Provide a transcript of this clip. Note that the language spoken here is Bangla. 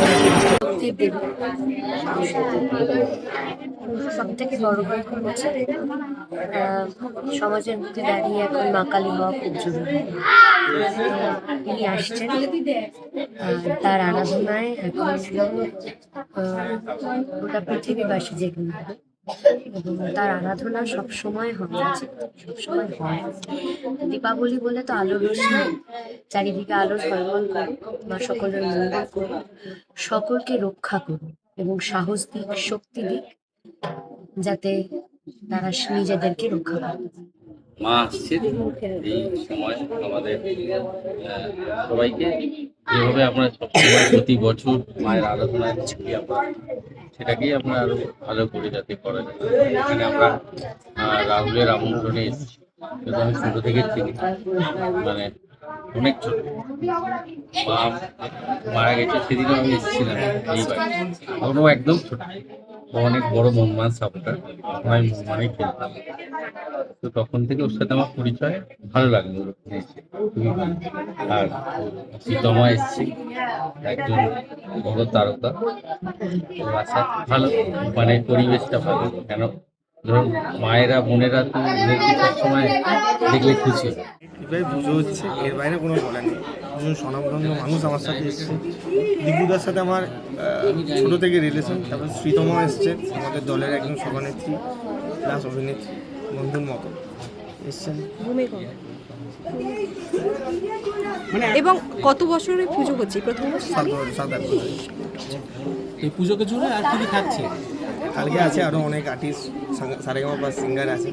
মুক্তির দেবী সব থেকে বড় কথা হচ্ছে সমাজের মধ্যে দাঁড়িয়ে এখন মা কালী হওয়া খুব জরুরি। তিনি আসছেন তার আরাধনায় এখন গোটা পৃথিবীবাসী যেগুলো তার আরাধনা সব সময় হয়। সব সময় হয়। দীপাবলি বলে তো আলোর রোশনি চারিদিকে আলো ঝলমল করুক মা সকলের মঙ্গল করুক, সকলকে রক্ষা করুক এবং সাহস দিক, শক্তি দিক, যাতে তারা নিজেদেরকে রক্ষা করে মা আসছেন এই সময় আমাদের সবাইকে। যেভাবে আমরা সবসময় প্রতি বছর মায়ের আরাধনায় থাকি আমরা। সেটাকেই আমরা আরও ভালো করে যাতে করা যায়। এখানে আমরা রাহুলের আমন্ত্রণে এসেছি। কিন্তু আমি ছোট থেকে চিনি। মানে অনেক ছোট। মা মারা গেছে, সেদিনও আমি এসেছিলাম এই বাড়ি তখনও একদম ছোট। অনেক বড় মোহমান সাপোর্টার আমি মোহমানে খেলতাম। তো তখন থেকে ওর সাথে আমার পরিচয় ভালো লাগল। আর শীতমা এসছে, একজন বড় তারকা। ভালো মানে পরিবেশটা ভালো, কেন ধরুন মায়েরা বোনেরা তো সবসময় দেখলে খুশি হয় এটাই পুজো হচ্ছে এর বাইরে কোনো বলার নেই। দুজন স্বনামধন্য মানুষ আমার সাথে এসছে। দিব্যুদার সাথে আমার ছোট থেকে রিলেশন তারপর শ্রীতমা এসছে। আমাদের দলের একজন সভানেত্রী প্লাস অভিনেত্রী বন্ধুর মতো এসছেন। এবং কত বছরের পুজো হচ্ছে প্রথম বছর? সাত বছর সাত আট বছর। এই পুজোকে জুড়ে আর কি থাকছে কালকে আছে আরও অনেক আর্টিস্ট সারেগামা সিঙ্গার আছে।